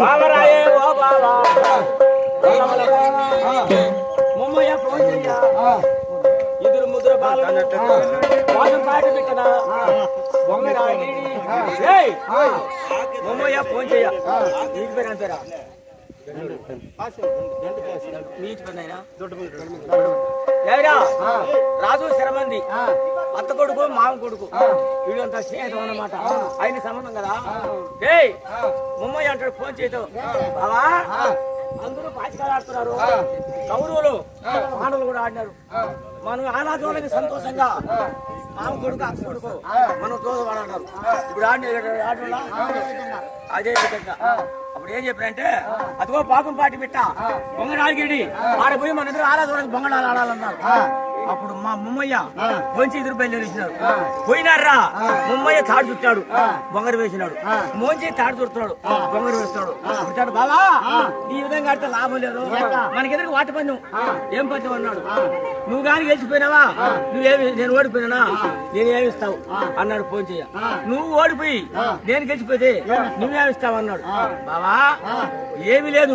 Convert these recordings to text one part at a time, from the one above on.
బావరాయే ఓ బావా ముమ్మయ్య ఫోన్ చెయ్య. ఇద్దరు ముద్ర బాలు వాళ్ళు పాట పెట్టన? బొంగరాయి ఏయ్ ముమ్మయ్య ఫోన్ చెయ్య నీకు పేరు రాజు శరమంది. అత్త కొడుకు మామ కొడుకు. వీళ్ళంతా స్నేహితం అన్నమాట. ఆయన సంబంధం కదా? ఏయ్ ముమ్మయ్య అంటాడు ఫోన్ బావా అందరూ పాచికాలు ఆడుతున్నారు. కౌరవులు మానవులు కూడా ఆడినారు. మనం ఆనాదోళ్ళకి సంతోషంగా. మామ కొడుకు అత్త కొడుకు. మనం తోదవాడన్నారు ఇప్పుడు ఆడిన ఆటలా? అదే విధంగా. అప్పుడు ఏం చెప్పారంటే అదిగో పాకం పాటి పెట్ట బొంగడాడిగేడి ఆడ పోయి మన ఇద్దరు ఆరాధనకి బొంగడాలు ఆడాలన్నారు అప్పుడు మా ముమ్మయ్య మంచి ఎదురు బయలుదేరిసినాడు పోయినారా? ముమ్మయ్య తాడు చుట్టాడు. బొంగరు వేసినాడు. మోంచి తాడు చుడుతున్నాడు. బొంగరు వేస్తాడు. చుట్టాడు బాబా ఈ విధంగా ఆడితే లాభం లేదు. మనకి ఎదురు వాటి పందెం ఏం పందెం అన్నాడు. నువ్వు కానీ గెలిచిపోయినావా? నువ్వేమి నేను ఓడిపోయినా నేను ఏమి ఇస్తావు? అన్నాడు ఫోన్ చెయ్య నువ్వు ఓడిపోయి నేను గెలిచిపోతే నువ్వేమిస్తావు అన్నాడు. బావా ఏమీ లేదు.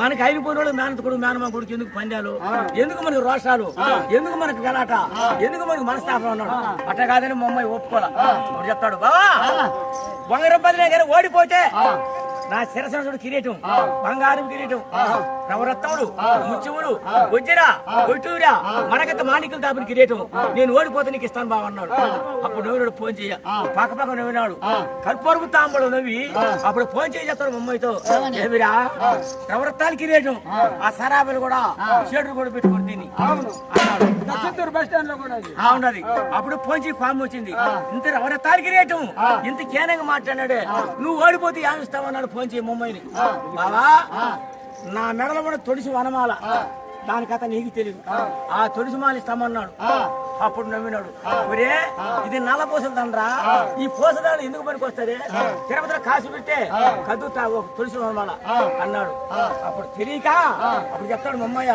మనకి అయిపోయిన వాడు మేనత కొడుకు మేనమా కొడుకు ఎందుకు పందాలు? ఎందుకు మనకు రోషాలు? ఎందుకు మనకు గలాట. ఎందుకు మనకు మనస్తాపం అన్నాడు అట్లా కాదని మా అమ్మాయి ఒప్పుకోలే చెప్తాడు బావా బంగారం బదిలే కానీ ఓడిపోతే నా శిరసనుడు కిరీటం బంగారం కిరీటం నవరత్నములు ముత్యములు వజ్రా ఒట్టూరా మనకత మాణికలు దాపిన కిరీటం. నేను ఓడిపోతే నీకు ఇస్తాను బావ అన్నాడు. అప్పుడు నవ్వినాడు ఫోన్ చెయ్య. పక్క పక్క నవ్వినాడు. కర్పూరపు తాంబడు నవ్వి అప్పుడు ఫోన్ చేయి చెప్తాడు ఏమిరా? నవరత్నాలు కిరీటం. ఆ. సరాబులు కూడా షేటర్ కూడా పెట్టుకుని దీన్ని అన్నాడు. ఉన్నది. అప్పుడు పోంచి ఫామ్ వచ్చింది. ఇంత ఎవరి తారీఖు రేటు ఇంత కేనంగా మాట్లాడాడే నువ్వు ఓడిపోతే ఏమిస్తావన్నాడు పోంచి ముంబైని బావా నా మెడల కూడా తొడిసి వనమాల. దాని కథ నీకు తెలియదు ఆ. తొడిసి మాల ఇస్తామన్నాడు అప్పుడు నవ్వినాడు. ఒరే ఇది నల్ల పూసల దండ్రా ఈ పూసదాలు ఎందుకు పనికి వస్తుంది తిరుపతిలో కాసు కదుతా ఒక తులసి అన్నాడు. అప్పుడు తెలియక అప్పుడు చెప్తాడు మమ్మయ్య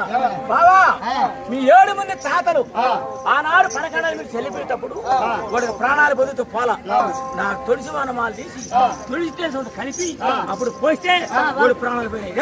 బావా మీ ఏడు మంది తాతలు ఆనాడు పనకడాలు మీరు చెల్లిపోయేటప్పుడు వాడికి ప్రాణాలు పొందుతూ పోల. నా తొలిసి వనమాలు తీసి తొలిసి కలిపి అప్పుడు పోస్తే వాడి ప్రాణాలు పోయినాయి.